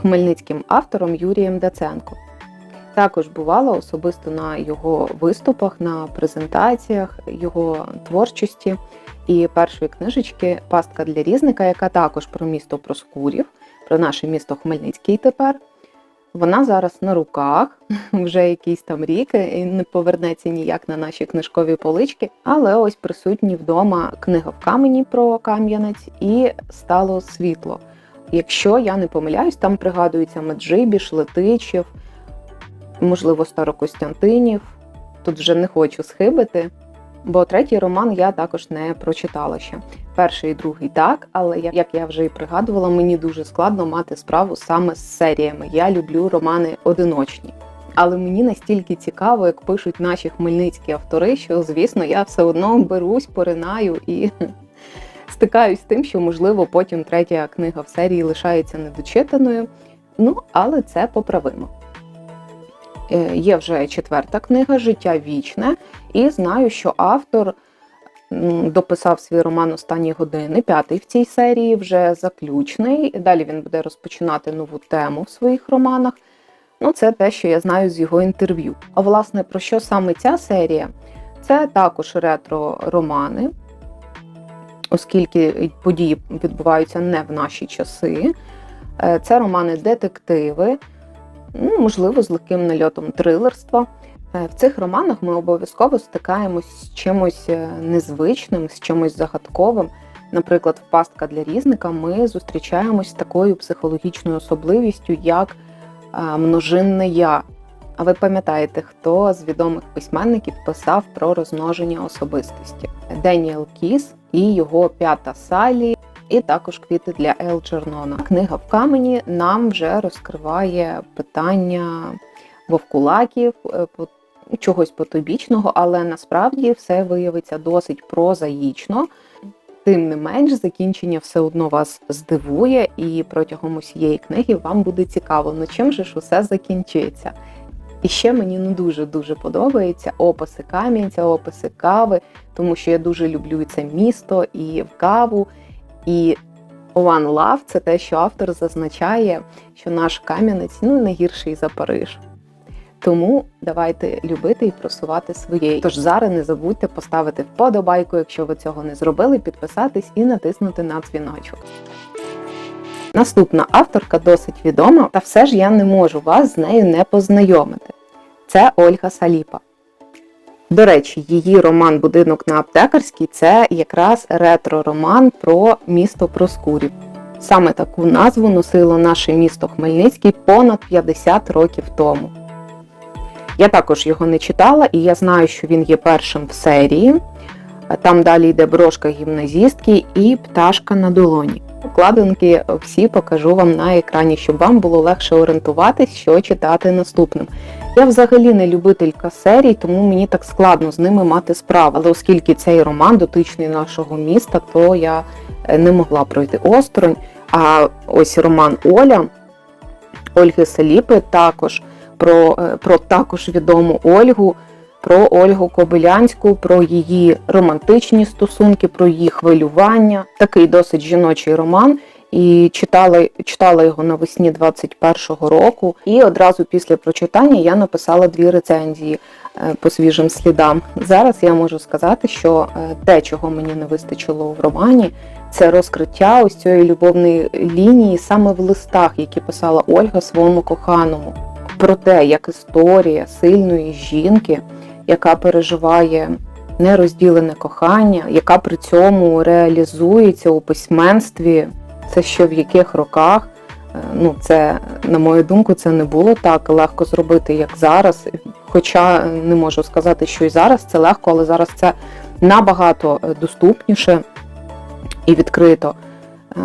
хмельницьким автором Юрієм Даценко. Також бувала особисто на його виступах, на презентаціях його творчості і першої книжечки Пастка для різника, яка також про місто Проскурів, про наше місто Хмельницький тепер. Вона зараз на руках, вже якийсь там рік, і не повернеться ніяк на наші книжкові полички. Але ось присутні вдома книга в камені про Кам'янець і стало світло. Якщо я не помиляюсь, там пригадується Меджибіш, Летичів, можливо, Старокостянтинів. Тут вже не хочу схибити, бо третій роман я також не прочитала ще. Перший і другий так, але як я вже і пригадувала, мені дуже складно мати справу саме з серіями. Я люблю романи одиночні. Але мені настільки цікаво, як пишуть наші хмельницькі автори, що, звісно, я все одно берусь, поринаю і стикаюсь з тим, що, можливо, потім третя книга в серії лишається недочитаною. Ну, але це поправимо. Е, Є вже четверта книга Життя вічне, і знаю, що автор дописав свій роман Останні години, п'ятий в цій серії, вже заключний. Далі він буде розпочинати нову тему в своїх романах. Ну, це те, що я знаю з його інтерв'ю. А власне, про що саме ця серія? Це також ретро-романи, оскільки події відбуваються не в наші часи. Е, Це романи-детективи, ну, можливо, з легким нальотом трилерства. Е, В цих романах ми обов'язково стикаємось з чимось е, незвичним, з чимось загадковим. Наприклад, в пастка для різника ми зустрічаємось з такою психологічною особливістю, як множинне я. А ви пам'ятаєте, хто з відомих письменників писав про розмноження особистості? Деніел Кіс і його п'ята Салі, і також квіти для Ел Чернона. Книга в камені нам вже розкриває питання вовкулаків, е, чогось потобічного, але насправді все виявиться досить прозаїчно. Тим не менш, закінчення все одно вас здивує, і протягом усієї книги вам буде цікаво, ну чим же ж усе закінчиться. І ще мені не дуже дуже подобаються описи Кам'янця, описи кави, тому що я дуже люблю і це місто, і каву. І One Love – це те, що автор зазначає, що наш Кам'янець ну не гірший за Париж. Тому давайте любити і просувати своє. Тож зараз не забудьте поставити вподобайку, якщо ви цього не зробили, підписатись і натиснути на дзвіночок. Наступна авторка досить відома, та все ж я не можу вас з нею не познайомити. Це Ольга Саліпа. До речі, її роман Будинок на аптекарській це якраз ретро-роман про місто Проскурів. Саме таку назву носило наше місто Хмельницький понад 50 років тому. Я також його не читала, і я знаю, що він є першим в серії. Там далі йде брошка гімназістки і пташка на долоні. Укладинки всі покажу вам на екрані, щоб вам було легше орієнтуватись, що читати наступним. Я взагалі не любителька серій, тому мені так складно з ними мати справу. Але оскільки цей роман дотичний нашого міста, то я е, не могла пройти осторонь. А ось роман Оля Ольги Саліпи також про, е, про також відому Ольгу, про Ольгу Кобилянську, про її романтичні стосунки, про її хвилювання. Такий досить жіночий роман. І читала, читала його навесні 21-го року. І одразу після прочитання я написала дві рецензії е, по свіжим слідам. Зараз я можу сказати, що е, те, чого мені не вистачило в романі, це розкриття ось цієї любовної лінії саме в листах, які писала Ольга своєму коханому. Про те, як історія сильної жінки, яка переживає нерозділене кохання, яка при цьому реалізується у письменстві, це що в яких роках. Е, Ну, це, на мою думку, це не було так легко зробити, як зараз. Хоча не можу сказати, що і зараз це легко, але зараз це набагато е, доступніше і відкрито. Е,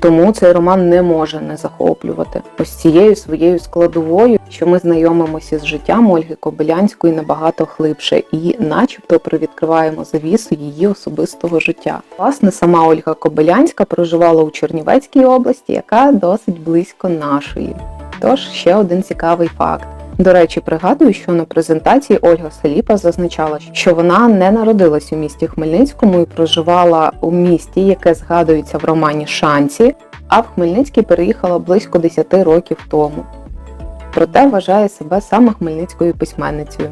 Тому цей роман не може не захоплювати ось цією своєю складовою, що ми знайомимося з життям Ольги Кобилянської набагато глибше і, начебто, привідкриваємо завісу її особистого життя. Власне, сама Ольга Кобилянська проживала у Чернівецькій області, яка досить близько нашої. Тож ще один цікавий факт. До речі, пригадую, що на презентації Ольга Саліпа зазначала, що вона не народилась у місті Хмельницькому і проживала у місті, яке згадується в романі Шанці. а в Хмельницький переїхала близько 10 років тому. Проте вважає себе саме хмельницькою письменницею.